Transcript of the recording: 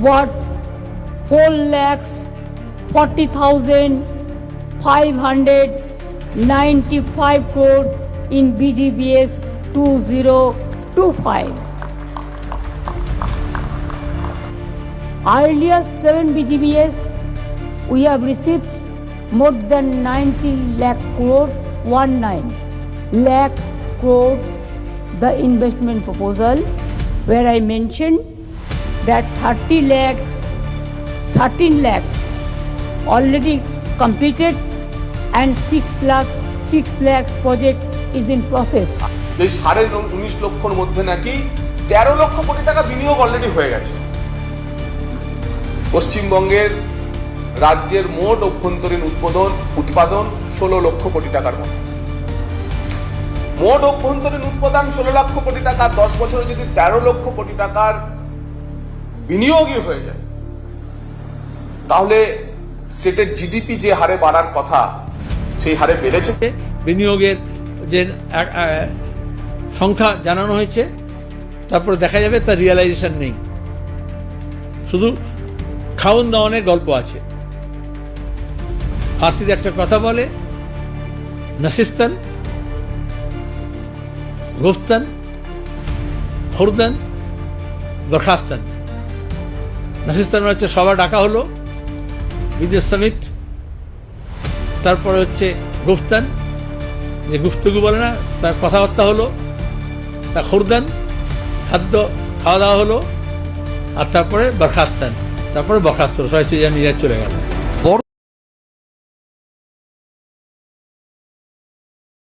worth 4 lakhs 40,595 crores in BGBS 2025. Earlier seven BGBS, we have received more than 90 lakh crores, one nine lakh crores, the investment proposal, where I mentioned that 30 lakhs, 13 lakhs already completed and 6 lakhs, 6 lakhs project is in process. এই সাড়ে উনিশ লক্ষর মধ্যে নাকি তেরো লক্ষ কোটি টাকা বিনিয়োগ already হয়ে গেছে পশ্চিমবঙ্গের রাজ্যের মোট অভ্যন্তরীণ উৎপাদন উৎপাদন ষোলো লক্ষ কোটি টাকার মতো মোট অভ্যন্তরীণ উৎপাদন ষোলো লক্ষ কোটি টাকা দশ বছরে যদি তেরো লক্ষ কোটি টাকার বিনিয়োগই হয়ে যায়। তাহলে স্টেটের জিডিপি যে হারে বাড়ার কথা, সেই হারে বেড়েছে? বিনিয়োগের যে সংখ্যা জানানো হয়েছে, তারপরে দেখা যাবে তার রিয়েলাইজেশন নেই। শুধু খাওন দাওয়ানের গল্প আছে। ফার্সিতে একটা কথা বলে, নাসিস্তান গুফতান হরদান বরখাস্তান। নাসিস্তান হচ্ছে সভা ডাকা হলো, বিদেশ সামিট, তারপরে হচ্ছে গুফতান যে গুফতগু বলে না, তার কথাবার্তা হলো, তার খুরদান, খাদ্য খাওয়া দাওয়া হলো, আর তারপরে বরখাস্তান তারপরে বরখাস্ত সবাই নিজের চলে গেল।